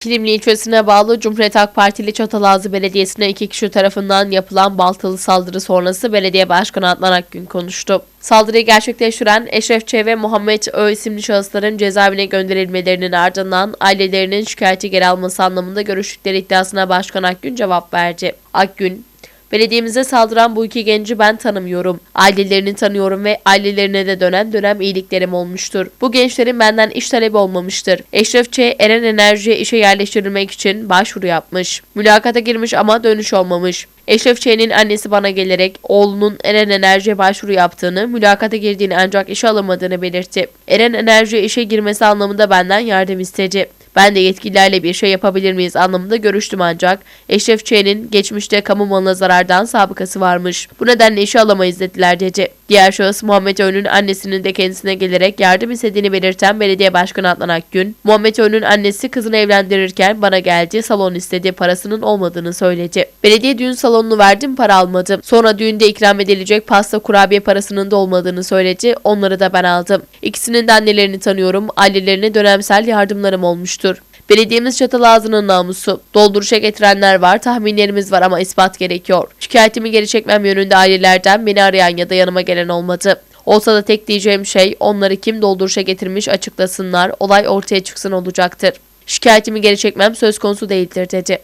Kilimli ilçesine bağlı Cumhuriyet Halk Partili Çatalazı Belediyesi'ne iki kişi tarafından yapılan baltalı saldırı sonrası belediye başkanı Adnan Akgün konuştu. Saldırıyı gerçekleştiren Eşref Ç. ve Muhammed Ö isimli şahısların cezaevine gönderilmelerinin ardından ailelerinin şikayeti geri alması anlamında görüştükleri iddiasına Başkan Akgün cevap verdi. Akgün, Belediyemize saldıran bu iki genci ben tanımıyorum. Ailelerini tanıyorum ve ailelerine de dönem dönem iyiliklerim olmuştur. Bu gençlerin benden iş talebi olmamıştır. Eşref Ç. Eren Enerji'ye işe yerleştirilmek için başvuru yapmış. Mülakata girmiş ama dönüş olmamış. Eşref Ç'nin annesi bana gelerek oğlunun Eren Enerji'ye başvuru yaptığını, mülakata girdiğini ancak işe alamadığını belirtti. Eren Enerji'ye işe girmesi anlamında benden yardım istedi. Ben de yetkililerle bir şey yapabilir miyiz anlamında görüştüm ancak Eşref Ç'nin geçmişte kamu malına zarardan sabıkası varmış. Bu nedenle işe alamayız dediler dedi. Diğer şahıs Muhammed Ön'ün annesinin de kendisine gelerek yardım istediğini belirten belediye başkanı Adnan Akgün, Muhammed Ön'ün annesi kızını evlendirirken bana geldi salon istedi parasının olmadığını söyledi. Belediye düğün salonunu verdim para almadım. Sonra düğünde ikram edilecek pasta kurabiye parasının da olmadığını söyledi. Onları da ben aldım. İkisinin de annelerini tanıyorum. Ailelerine dönemsel yardımlarım olmuştur. Belediyemiz Çatalazı'nın namusu. Dolduruşa getirenler var, tahminlerimiz var ama ispat gerekiyor. Şikayetimi geri çekmem yönünde ailelerden beni arayan ya da yanıma gelen olmadı. Olsa da tek diyeceğim şey onları kim dolduruşa getirmiş açıklasınlar, olay ortaya çıksın olacaktır. Şikayetimi geri çekmem söz konusu değildir dedi.